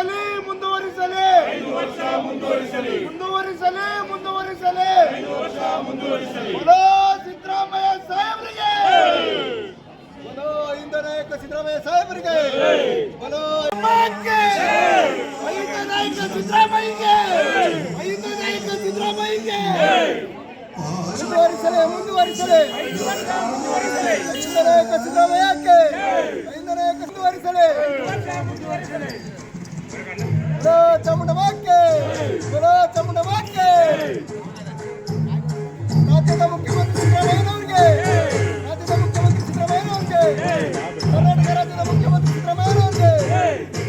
ಮುಂದುವರಿಸಲಿ ಮುಂದುವರಿಸಲಿ. ಮುಂದುವರಿಸಲಿ ಮುಂದುವರಿಸಲಿ. ಬಲೋ ಸಿದ್ದರಾಮಯ್ಯ ಸಾಹೇಬರಿಗೆ. ಬಲೋ ಹಿಂದ ನಾಯಕ ಸಿದ್ದರಾಮಯ್ಯ ಸಾಹೇಬರಿಗೆ. ಬಲೋ! ಐದ ನಾಯಕ ಸಿದ್ದರಾಮಯ್ಯಗೆ. ಐದ ನಾಯಕ ಸಿದ್ದರಾಮಯ್ಯಗೆ. ಮುಂದುವರಿಸಲೇ ಮುಂದುವರಿಸಲೇ. ಐದ ನಾಯಕ ಸಿದ್ದರಾಮಯ್ಯಕ್ಕೆ. ಐದ ನಾಯಕ ಮುಂದುವರಿಸಲಿ. ರಾಜ್ಯದ ಮುಖ್ಯಮಂತ್ರಿ ಸಿದ್ದರಾಮಯ್ಯನವರಿಗೆ ರಾಜ್ಯದ ಮುಖ್ಯಮಂತ್ರಿ ಸಿದ್ದರಾಮಯ್ಯನವರಿಗೆ ಕರ್ನಾಟಕ ರಾಜ್ಯದ ಮುಖ್ಯಮಂತ್ರಿ ಸಿದ್ದರಾಮಯ್ಯನವರಿಗೆ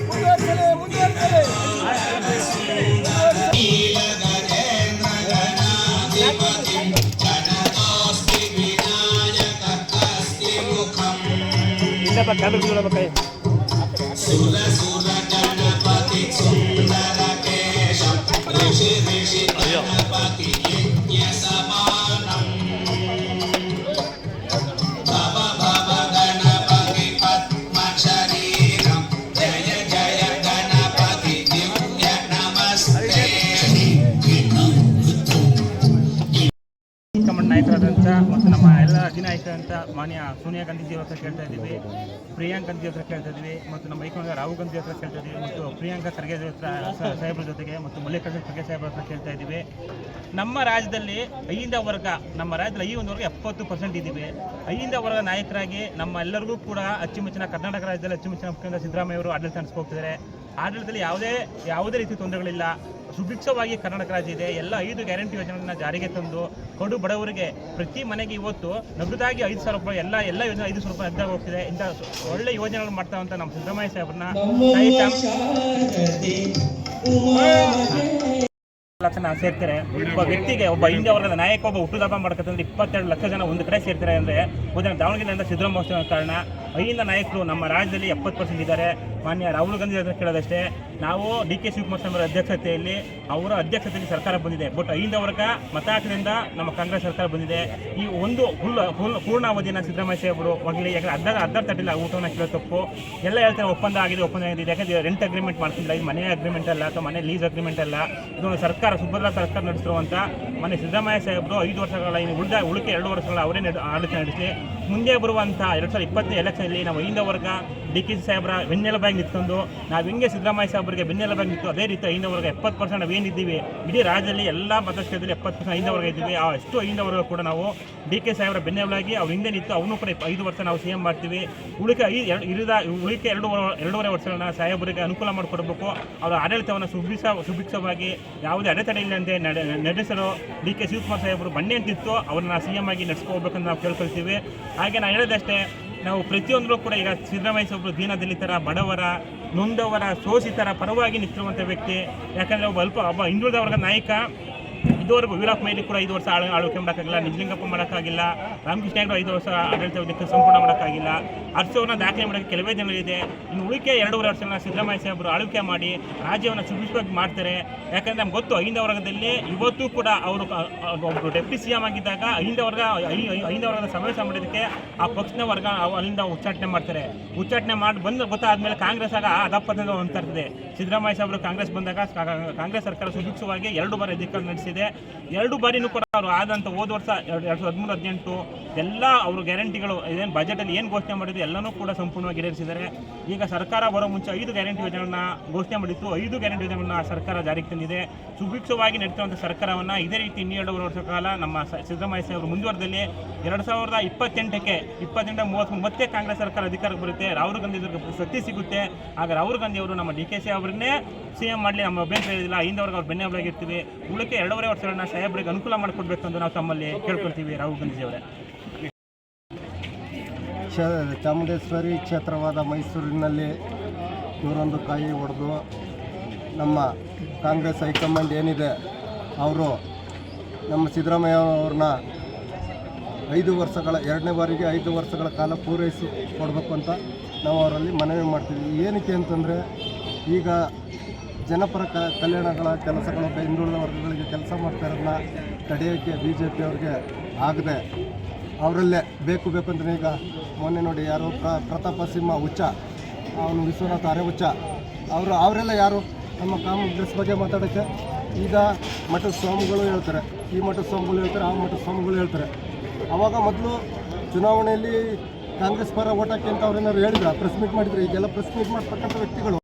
ಮುಂದುವರಿಸಲಿ ಮುಂದುವರಿಸಲಿ. ಹೈಕಮಾಂಡ್ ಮಾನ್ಯ ಸೋನಿಯಾ ಗಾಂಧೀಜಿ ಹತ್ರ ಕೇಳ್ತಾ ಇದ್ದೀವಿ. ಪ್ರಿಯಾಂಕ್ ಗಾಂಧಿ ಹತ್ರ ಕೇಳ್ತಾ ಇದ್ದೀವಿ ಮತ್ತು ನಮ್ಮ ಹೈಕಮಾಂಡ್ ರಾಹುಲ್ ಗಾಂಧಿ ಹತ್ರ ಕೇಳ್ತಾ ಇದ್ದೀವಿ ಮತ್ತು ಪ್ರಿಯಾಂಕಾ ಖರ್ಗೆ ಹತ್ರ ಸಾಹೇಬ್ರ ಜೊತೆಗೆ ಮತ್ತು ಮಲ್ಲಿಕಾರ್ಜುನ ಖರ್ಗೆ ಸಾಹೇಬ್ರ ಹತ್ರ ಕೇಳ್ತಾ ಇದ್ದೀವಿ. ನಮ್ಮ ರಾಜ್ಯದಲ್ಲಿ ಐಯಿಂದ ವರ್ಗ, ನಮ್ಮ ರಾಜ್ಯದಲ್ಲಿ ಒಂದು ವರ್ಗ ಎಪ್ಪತ್ತು ಪರ್ಸೆಂಟ್ ಇದ್ದೀವಿ. ಐಯಿಂದ ವರ್ಗ ನಾಯಕರಾಗಿ ನಮ್ಮ ಎಲ್ಲರಿಗೂ ಕೂಡ ಅಚ್ಚುಮೆಚ್ಚಿನ ಕರ್ನಾಟಕ ರಾಜ್ಯದಲ್ಲಿ ಅಚ್ಚುಮೆಚ್ಚಿನ ಮುಖ್ಯಮಂತ್ರಿ ಸಿದ್ದರಾಮಯ್ಯ ಅವರು ಆಡಳಿತ ನಡೆಸ್ಕೋಗ್ತಿದ್ದಾರೆ ಆಡಳಿತದಲ್ಲಿ ಯಾವುದೇ ಯಾವುದೇ ರೀತಿ ತೊಂದರೆಗಳಿಲ್ಲ. ಸುಭಿಕ್ಷವಾಗಿ ಕರ್ನಾಟಕ ರಾಜ್ಯ ಇದೆ. ಎಲ್ಲ ಐದು ಗ್ಯಾರಂಟಿ ಯೋಜನೆಗಳನ್ನ ಜಾರಿಗೆ ತಂದು ಕಡು ಬಡವರಿಗೆ ಪ್ರತಿ ಮನೆಗೆ ಇವತ್ತು ನಗದಾಗಿ ಐದು ಸಾವಿರ ರೂಪಾಯಿ ಎಲ್ಲ ಎಲ್ಲ ಯೋಜನೆ ಐದು ಸಾವಿರ ರೂಪಾಯಿ ನಗದಾಗಿ ಹೋಗ್ತಿದೆ. ಇಂಥ ಒಳ್ಳೆ ಯೋಜನೆಗಳು ಮಾಡ್ತಾ ಅಂತ ನಮ್ಮ ಸಿದ್ದರಾಮಯ್ಯ ಸಾಹೇಬ್ರನ್ನ ಲಕ್ಷ ಸೇರ್ತಾರೆ. ಒಬ್ಬ ವ್ಯಕ್ತಿಗೆ ಒಬ್ಬ ಹಿಂದೆ ವರ್ಗದ ನಾಯಕ ಒಬ್ಬ ಹುಟ್ಟುದಾಪ ಮಾಡ್ಕೊತಂದ್ರೆ ಇಪ್ಪತ್ತೆರಡು ಲಕ್ಷ ಜನ ಒಂದು ಕಡೆ ಸೇರ್ತಾರೆ ಅಂದರೆ ಉದಾಹರಣೆ ದಾವಣಗೆರೆಯಿಂದ ಸಿದ್ದರಾಮಯ್ಯ ಕಾರಣ ಐಯಿಂದ ನಾಯಕರು ನಮ್ಮ ರಾಜ್ಯದಲ್ಲಿ ಎಪ್ಪತ್ತು ಪರ್ಸೆಂಟ್ ಇದ್ದಾರೆ. ಮಾನ್ಯ ರಾಹುಲ್ ಗಾಂಧಿ ಅದನ್ನು ಕೇಳೋದಷ್ಟೇ, ನಾವು ಡಿ ಕೆ ಶಿವಕುಮಾರ್ ಸ್ವಾಮಿ ಅವರ ಅಧ್ಯಕ್ಷತೆಯಲ್ಲಿ ಅವರ ಅಧ್ಯಕ್ಷತೆಯಲ್ಲಿ ಸರ್ಕಾರ ಬಂದಿದೆ. ಬಟ್ ಅಹಿಂದ ವರ್ಗ ಮತ ಹಾಕಿದ್ರಿಂದ ನಮ್ಮ ಕಾಂಗ್ರೆಸ್ ಸರ್ಕಾರ ಬಂದಿದೆ. ಈ ಒಂದು ಫುಲ್ ಫುಲ್ ಪೂರ್ಣಾವಧಿನ ಸಿದ್ದರಾಮಯ್ಯ ಅವರು ಹೋಗಲಿ ಯಾಕಂದ್ರೆ ಅರ್ಧ ಅರ್ಧ ತಟ್ಟಿಲ್ಲ, ಊಟವನ್ನು ಕೇಳೋ ತಪ್ಪು. ಎಲ್ಲ ಹೇಳ್ತಾರೆ, ಒಪ್ಪಂದ ಆಗಿದೆ ಒಪ್ಪಂದ ಆಗಿದೆ. ಯಾಕಂದ್ರೆ ರೆಂಟ್ ಅಗ್ರಿಮೆಂಟ್ ಮಾಡ್ತಿಲ್ಲ, ಇದು ಮನೆ ಅಗ್ರಿಮೆಂಟ್ ಅಲ್ಲ, ಅಥವಾ ಮನೆ ಲೀಸ್ ಅಗ್ರಿಮೆಂಟ್ ಅಲ್ಲ. ಇದೊಂದು ಸರ್ಕಾರ, ಸುಭದ್ರ ಸರ್ಕಾರ ನಡೆಸಿರುವಂಥ ಮನೆ ಸಿದ್ದರಾಮಯ್ಯ ಸಾಹೇಬರು ಐದು ವರ್ಷಗಳ ಉಳಿದ, ಉಳಿಕೆ ಎರಡು ವರ್ಷಗಳ ಅವರೇ ಆಡಳಿತ ನಡೆಸಿ. ಮುಂದೆ ಬರುವಂಥ ಎರಡು ಸಾವಿರದ ಇಪ್ಪತ್ತನೇ ಎಲೆಕ್ಷನಲ್ಲಿ ನಾವು ಹಿಂದ ವರ್ಗ, ಡಿ ಕೆ ಸಾಹೇಬ್ರ ಬೆನ್ನೆಲುಬಾಗಿ ನಿಂತ್ಕೊಂಡು, ನಾವು ಹೆಂಗೆ ಸಿದ್ದರಾಮಯ್ಯ ಸಾಹೇಬರಿಗೆ ಬೆನ್ನೆಲುಬಾಗಿ ನಿಂತು ಅದೇ ರೀತಿ ಹಿಂದ ವರ್ಗ ಎಪ್ಪತ್ತು ಪರ್ಸೆಂಟ್ ನಾವು ಏನಿದ್ದೀವಿ, ಇಡೀ ರಾಜ್ಯದಲ್ಲಿ ಎಲ್ಲ ಮತಕ್ಷೇತ್ರದಲ್ಲಿ ಎಪ್ಪತ್ತು ಪರ್ಸೆಂಟ್ ಹಿಂದ ವರ್ಗ ಇದ್ದೀವಿ, ಆ ಅಷ್ಟು ಐದ ವರ್ಗ ಕೂಡ ನಾವು ಡಿ ಕೆ ಸಾಹೇಬ್ರ ಬೆನ್ನೆಲುಬಾಗಿ ಅವ್ರ ಹಿಂದೆ ನಿಂತು ಅವನು ಕೂಡ ಐದು ವರ್ಷ ನಾವು ಸಿ ಎಂ ಮಾಡ್ತೀವಿ. ಉಳಿಕೆ ಐದು, ಎರಡು ಇರಿದ ಉಳಿಕೆ ಎರಡು ಎರಡೂವರೆ ವರ್ಷಗಳನ್ನ ಸಾಹೇಬರಿಗೆ ಅನುಕೂಲ ಮಾಡಿಕೊಡ್ಬೇಕು. ಅವರ ಆಡಳಿತವನ್ನು ಸುಭಿಕ್ಷ, ಸುಭಿಕ್ಷವಾಗಿ ಯಾವುದೇ ಅಡೆತಡೆ ಇಲ್ಲದೆ ನಡೆ ನಡೆಸಲು ಡಿ ಕೆ ಶಿವಕುಮಾರ್ ಸಾಹೇಬರು ಬನ್ನಿ ಅಂತಿತ್ತು. ಅವ್ರನ್ನ ಸಿ ಎಂ ಆಗಿ ನಡೆಸ್ಕೋಬೇಕಂತ ನಾವು ಕೇಳ್ಕೊಳ್ತೀವಿ. ಹಾಗೆ ನಾನು ಹೇಳಿದಷ್ಟೇ, ನಾವು ಪ್ರತಿಯೊಂದರೂ ಕೂಡ ಈಗ ಸಿದ್ದರಾಮಯ್ಯ ದೀನ ದೀನದಲಿತರ ಬಡವರ, ನೊಂದವರ, ಶೋಷಿತರ ಪರವಾಗಿ ನಿಂತಿರುವಂಥ ವ್ಯಕ್ತಿ. ಯಾಕಂದರೆ ಒಬ್ಬ ಅಲ್ಪ ಒಬ್ಬ ಹಿಂದುಳಿದ ನಾಯಕ. ಇದುವರೆಗೂ ವೀರಪ್ಪ ಮೈಲಿ ಕೂಡ ಐದು ವರ್ಷ ಆಳ ಆಳ್ವಿಕೆ ಮಾಡೋಕ್ಕಾಗಿಲ್ಲ, ನಿಜಲಿಂಗಪ್ಪ ಮಾಡೋಕ್ಕಾಗಿಲ್ಲ, ರಾಮಕೃಷ್ಣ ಹೆಗಡೆ ಐದು ವರ್ಷ ಆಡಳಿತ ಇದಕ್ಕೆ ಸಂಪೂರ್ಣ ಮಾಡೋಕ್ಕಾಗಿಲ್ಲ. ಅರ್ಸವನ್ನು ದಾಖಲೆ ಮಾಡೋಕ್ಕೆ ಕೆಲವೇ ಜನರಿದೆ. ಇನ್ನು ಉಳಿಕೆ ಎರಡೂವರೆ ವರ್ಷಗಳನ್ನ ಸಿದ್ದರಾಮಯ್ಯ ಸಾಹೇಬರು ಆಳ್ವಿಕೆ ಮಾಡಿ ರಾಜ್ಯವನ್ನು ಸುಭಿಕ್ಷವಾಗಿ ಮಾಡ್ತಾರೆ. ಯಾಕಂದರೆ ನಮ್ಗೆ ಗೊತ್ತು ಐದು ವರ್ಗದಲ್ಲಿ ಇವತ್ತು ಕೂಡ ಅವರು ಒಬ್ಬರು ಡೆಪ್ಟಿ ಸಿ ಎಂ ಆಗಿದ್ದಾಗ ಐದು ವರ್ಗ ಐದ ವರ್ಗದ ಸಮಾವೇಶ ಮಾಡೋದಕ್ಕೆ ಆ ಪಕ್ಷದ ವರ್ಗ ಅಲ್ಲಿಂದ ಉಚ್ಚಾಟನೆ ಮಾಡ್ತಾರೆ. ಉಚ್ಚಾಟನೆ ಮಾಡಿ ಬಂದು ಗೊತ್ತಾದ್ಮೇಲೆ ಕಾಂಗ್ರೆಸ್ ಆಗ ಅದಪ್ಪದಿಂದ ಇರ್ತದೆ. ಸಿದ್ದರಾಮಯ್ಯ ಸಾಹೇಬರು ಕಾಂಗ್ರೆಸ್ ಬಂದಾಗ ಕಾಂಗ್ರೆಸ್ ಸರ್ಕಾರ ಸುಭಿಕ್ಷವಾಗಿ ಎರಡು ಬಾರಿ ಅಧಿಕಾರ ನಡೆಸಿದೆ. ಎರಡು ಬಾರಿನೂ ಕೂಡ ಅವರು ಆದಂಥ ಹೋದ ವರ್ಷ ಎರಡು ಎರಡು ಸಾವಿರದ ಹದಿಮೂರು ಹದಿನೆಂಟು ಎಲ್ಲ ಅವರು ಗ್ಯಾರಂಟಿಗಳು ಏನು ಬಜೆಟಲ್ಲಿ ಏನು ಘೋಷಣೆ ಮಾಡಿದ್ರು ಎಲ್ಲನೂ ಕೂಡ ಸಂಪೂರ್ಣವಾಗಿ ಈಡೇರಿಸಿದ್ದಾರೆ. ಈಗ ಸರ್ಕಾರ ಬರೋ ಮುಂಚೆ ಐದು ಗ್ಯಾರಂಟಿ ಯೋಜನೆಗಳನ್ನ ಘೋಷಣೆ ಮಾಡಿತ್ತು ಐದು ಗ್ಯಾರಂಟಿ ಯೋಜನೆಗಳನ್ನ ಸರ್ಕಾರ ಜಾರಿಗೆ ತಂದಿದೆ. ಸುಭಿಕ್ಷವಾಗಿ ನಡೆಸುವಂಥ ಸರ್ಕಾರವನ್ನು ಇದೇ ರೀತಿ ಇನ್ನೆರಡು ವರ್ಷ ಕಾಲ ನಮ್ಮ ಸಿದ್ದರಾಮಯ್ಯ ಸಾಹೇಬರು ಮುಂದುವರೆದಲ್ಲಿ ಎರಡು ಸಾವಿರದ ಇಪ್ಪತ್ತೆಂಟಕ್ಕೆ ಇಪ್ಪತ್ತೆಂಟು ಮೂವತ್ತು ಮತ್ತೆ ಕಾಂಗ್ರೆಸ್ ಸರ್ಕಾರ ಅಧಿಕಾರಕ್ಕೆ ಬರುತ್ತೆ. ರಾಹುಲ್ ಗಾಂಧಿ ಶಕ್ತಿ ಸಿಗುತ್ತೆ. ಆಗ ರಾಹುಲ್ ಗಾಂಧಿ ಅವರು ನಮ್ಮ ಡಿ ಕೆ ಸಿ ಅವರನ್ನೇ ಸಿ ಎಂ ಮಾಡಲಿ, ನಮ್ಮ ಅಭ್ಯಂತರ ಇರಲಿಲ್ಲ ಹಿಂದವರೆಗೆ ಅವ್ರು ಬೆನ್ನೆಲುಬಾಗಿರ್ತೀವಿ ಉಳಿಕೆ ಎರಡೂವರೆ ವರ್ಷಗಳನ್ನ ಸಾಹೇಬರಿಗೆ ಅನುಕೂಲ ಮಾಡಿಕೊಡ್ಬೇಕು ಅಂತ ನಾವು ತಮ್ಮಲ್ಲಿ ಕೇಳ್ಕೊಳ್ತೀವಿ ರಾಹುಲ್ ಗಾಂಧಿ ಅವರೇ ಕ್ಷ ಚಾಮುಂಡೇಶ್ವರಿ ಕ್ಷೇತ್ರವಾದ ಮೈಸೂರಿನಲ್ಲಿ ಇವರೊಂದು ಕಾಯಿ ಹೊಡೆದು ನಮ್ಮ ಕಾಂಗ್ರೆಸ್ ಹೈಕಮಾಂಡ್ ಏನಿದೆ, ಅವರು ನಮ್ಮ ಸಿದ್ದರಾಮಯ್ಯ ಅವ್ರನ್ನ ಐದು ವರ್ಷಗಳ, ಎರಡನೇ ಬಾರಿಗೆ ಐದು ವರ್ಷಗಳ ಕಾಲ ಪೂರೈಸಿ ಕೊಡಬೇಕು ಅಂತ ನಾವು ಅವರಲ್ಲಿ ಮನವಿ ಮಾಡ್ತೀವಿ. ಏನಕ್ಕೆ ಅಂತಂದರೆ, ಈಗ ಜನಪರ ಕ, ಕಲ್ಯಾಣಗಳ ಕೆಲಸಗಳು ಹಿಂದುಳಿದ ವರ್ಗಗಳಿಗೆ ಕೆಲಸ ಮಾಡ್ತಾ ಇರೋದನ್ನ ತಡೆಯೋಕ್ಕೆ ಬಿ ಜೆ ಪಿಯವ್ರಿಗೆ ಆಗದೆ ಅವರಲ್ಲೇ ಬೇಕು ಬೇಕು ಅಂದರೆ ಈಗ ಮೊನ್ನೆ ನೋಡಿ ಯಾರು ಪ್ರ ಪ್ರತಾಪ ಸಿಂಹ ಹುಚ್ಚ, ಅವನು ವಿಶ್ವನಾಥ ಅರೆ ಹುಚ್ಚ. ಅವರು ಅವರೆಲ್ಲ ಯಾರು? ನಮ್ಮ ಕಾಂಗ್ರೆಸ್ ಬಗ್ಗೆ ಮಾತಾಡೋಕ್ಕೆ ಈಗ ಮಠದ ಸ್ವಾಮಿಗಳು ಹೇಳ್ತಾರೆ. ಈ ಮಠದ ಸ್ವಾಮಿಗಳು ಹೇಳ್ತಾರೆ, ಆ ಮಠದ ಸ್ವಾಮಿಗಳು ಹೇಳ್ತಾರೆ. ಆವಾಗ ಮೊದಲು ಚುನಾವಣೆಯಲ್ಲಿ ಕಾಂಗ್ರೆಸ್ ಪರ ಓಟ್ ಅಂತ ಅವ್ರೇನಾದ್ರು ಹೇಳಿದ್ರು? ಪ್ರೆಸ್ ಮೀಟ್ ಮಾಡಿದ್ರು? ಈಗೆಲ್ಲ ಪ್ರೆಸ್ ಮೀಟ್ ಮಾಡ್ತಕ್ಕಂಥ ವ್ಯಕ್ತಿಗಳು.